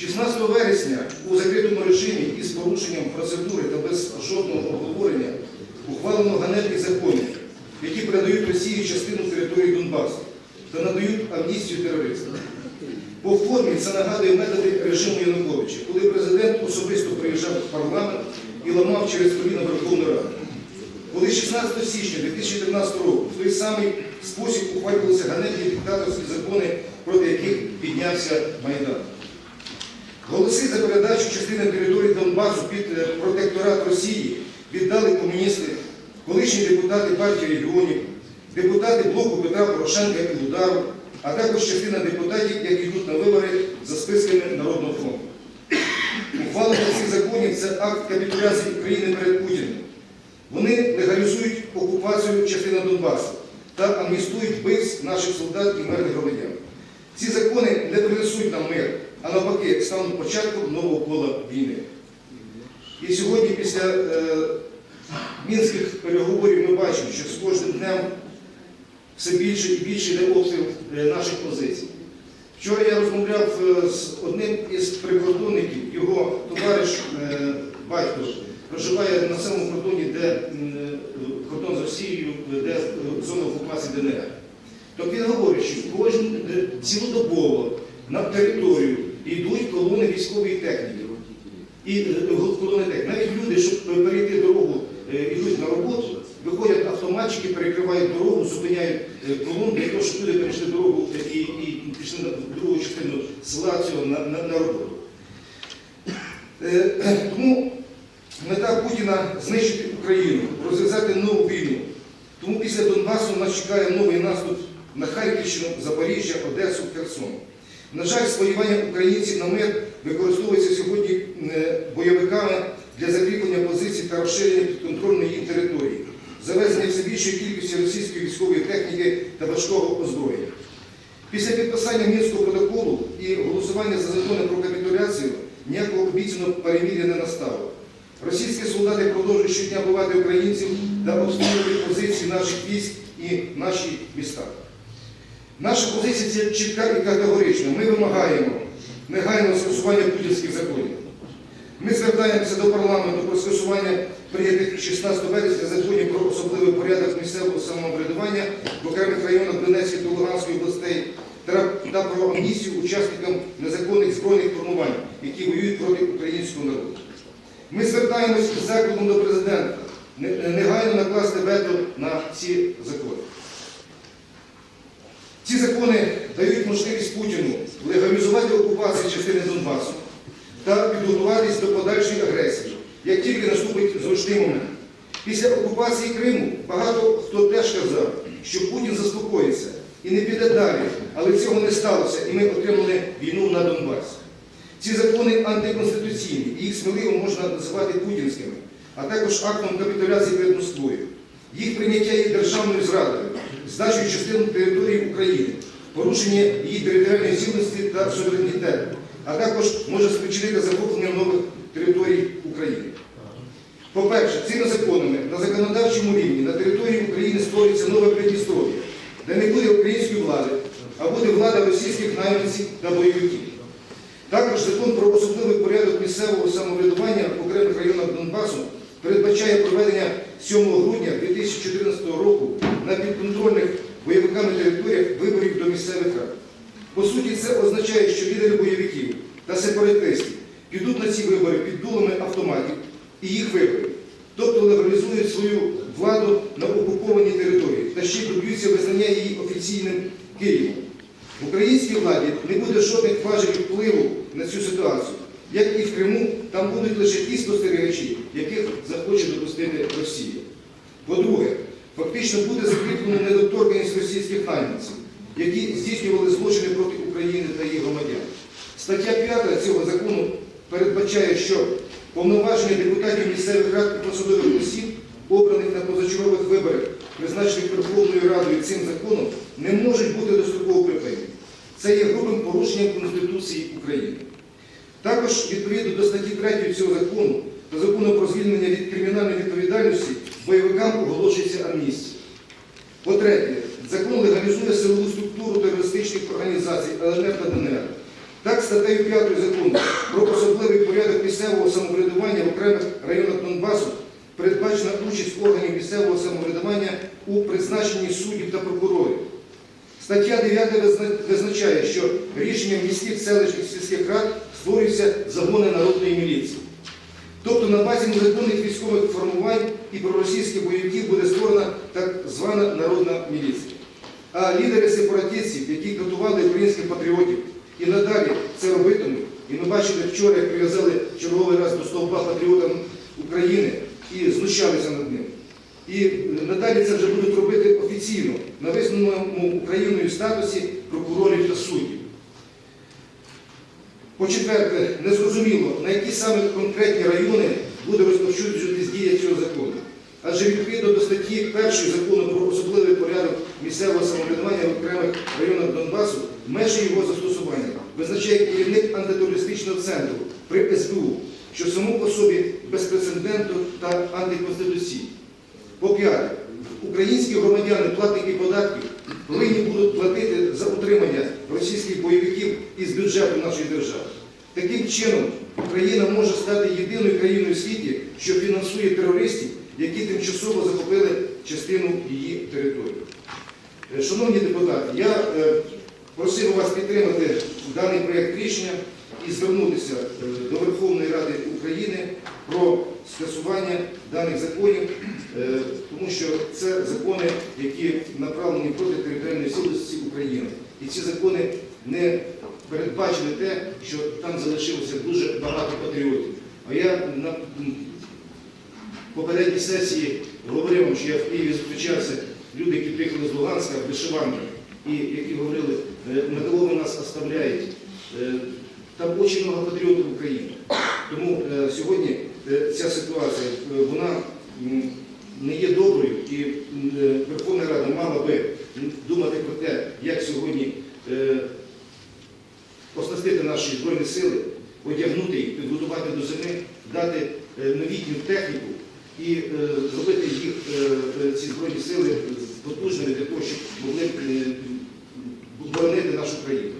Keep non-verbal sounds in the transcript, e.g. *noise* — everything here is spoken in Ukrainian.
16 вересня у закритому режимі із порушенням процедури та без жодного обговорення ухвалено ганебні закони, які передають Росії частину території Донбасу та надають амністію терористам. По формі це нагадує методи режиму Януковича, коли президент особисто приїжджав в парламент і ламав через коліна Верховну Раду. Коли 16 січня 2014 року в той самий спосіб ухвалювалися ганебні диктаторські закони, проти яких піднявся Майдан. Голоси за передачу частини території Донбасу під е, протекторат Росії віддали комуністи, колишні депутати партії регіонів, депутати блоку Петра Порошенка і Удару, а також частина депутатів, які йдуть на вибори за списками Народного фронту. Ухвалення цих законів це акт капітуляції України перед Путіним. Вони легалізують окупацію частини Донбасу та амністують вбивць наших солдат і мирних громадян. Ці закони не принесуть нам мир, а навпаки стануть початком нового кола війни. І сьогодні, після е, мінських переговорів, ми бачимо, що з кожним днем все більше і більше йде обстріл е, наших позицій. Вчора я розмовляв е, з одним із прикордонників, його товариш е, батько проживає на самому кордоні, де е, кордон з Росією, де зона окупації ДНР. То він говорить, що кожен цілодобово на територію йдуть колони військової техніки. І е, колони техніки. Навіть люди, щоб перейти дорогу, е, йдуть на роботу, виходять автоматчики, перекривають дорогу, зупиняють е, колон для того, щоб люди перейшли дорогу е, і, і пішли на другу частину села цього на, на, на роботу. Е, *clears throat* Тому мета Путіна знищити Україну, розв'язати нову війну. Тому після Донбасу нас чекає новий наступ на Харківщину, Запоріжжя, Одесу, Херсон. На жаль, сподівання українців на мир використовується сьогодні е, бойовиками для закріплення позицій та розширення підконтрольної їм території, завезення все більшої кількості російської військової техніки та важкого озброєння. Після підписання Мінського протоколу і голосування за закони про капітуляцію ніякого обіцяного перемір'я не настало. Російські солдати продовжують щодня бувати українців та обстрілювати позиції наших військ і наші міста. Наша позиція чітка і категорична. Ми вимагаємо негайного скасування путінських законів. Ми звертаємося до парламенту про скасування прийнятих 16 вересня законів про особливий порядок місцевого самоврядування в окремих районах Донецької та Луганської областей та про амністію учасникам незаконних збройних формувань, які воюють проти українського народу. Ми звертаємося з закликом до президента негайно накласти вето на ці закони. Ці закони дають можливість Путіну легалізувати окупацію частини Донбасу та підготуватись до подальшої агресії, як тільки наступить зручний момент. Після окупації Криму багато хто теж казав, що Путін заспокоїться і не піде далі, але цього не сталося, і ми отримали війну на Донбасі. Ці закони антиконституційні, і їх сміливо можна називати путінськими, а також актом капітуляції перед Москвою. Їх прийняття є державною зрадою, здачею частин території України, порушення її територіальної цілісності та суверенітету, а також може спричинити захоплення нових територій України. По-перше, цими законами на законодавчому рівні на території України створюється нове Придністров'я, де не буде української влади, а буде влада російських найманців та бойовиків. Також закон про особливий порядок місцевого самоврядування в окремих районах Донбасу передбачає проведення 7 грудня 2014 року на підконтрольних бойовиками територіях виборів до місцевих рад. По суті, це означає, що лідери бойовиків та сепаратистів підуть на ці вибори під дулами автоматів і їх виборів, тобто легалізують свою владу на окупованій території та ще доб'ються визнання її офіційним Києвом. В українській владі не буде жодних важелів впливу на цю ситуацію. Як і в Криму, там будуть лише ті спостерігачі, яких захоче допустити Росія. По-друге, фактично буде закріплено недоторканність російських найманців, які здійснювали злочини проти України та її громадян. Стаття 5 цього закону передбачає, що повноваження депутатів місцевих рад і посадових осіб, обраних на позачергових виборах, призначених Верховною Радою цим законом, не можуть бути достроково припинені. Це є грубим порушенням Конституції України. Також відповідно до статті 3 цього закону та закону про звільнення від кримінальної відповідальності бойовикам оголошується амністія. По-третє, закон легалізує силову структуру терористичних організацій ЛНР та ДНР. Так, статтею 5 закону про особливий порядок місцевого самоврядування в окремих районах Донбасу передбачена участь органів місцевого самоврядування у призначенні суддів та прокурорів. Стаття 9 визначає, що рішенням міських селищних сільських рад створюються загони народної міліції. Тобто на базі незаконних військових формувань і проросійських бойовиків буде створена так звана народна міліція. А лідери сепаратистів, які катували українських патріотів і надалі це робитимуть, і ми бачили вчора, як прив'язали черговий раз до стовпа патріотам України і знущалися над ним. І надалі це вже будуть робити офіційно на визнаному Україною статусі прокурорів та суддів. По-четверте, незрозуміло, на які саме конкретні райони буде розповсюджуватись дія цього закону. Адже відповідно до статті 1 закону про особливий порядок місцевого самоврядування в окремих районах Донбасу, межі його застосування визначає керівник антитерористичного центру при СБУ, що само по собі безпрецедентно та антиконституційно. По-п'яте, українські громадяни, платники податків, повинні будуть платити за утримання російських бойовиків із бюджету нашої держави. Таким чином, Україна може стати єдиною країною в світі, що фінансує терористів, які тимчасово захопили частину її території. Е, Шановні депутати, я е, просив вас підтримати даний проєкт рішення і звернутися е, до Верховної Ради України про скасування даних законів, е, тому що це закони, які направлені проти територіальної цілісності України. І ці закони не передбачили те, що там залишилося дуже багато патріотів. А я на попередній сесії говорив вам, що я в Києві зустрічався, люди, які приїхали з Луганська, в вишиванках, і які говорили, «Е, металови нас оставляють. Там дуже багато патріотів України. Тому е, сьогодні е, ця ситуація, е, вона не є доброю, і е, Верховна Рада мала би думати про те, як сьогодні е, оснастити наші Збройні сили, одягнути їх, підготувати до зими, дати е, новітню техніку і е, зробити їх, е, е, ці Збройні сили, потужними для того, щоб могли е, боронити нашу країну.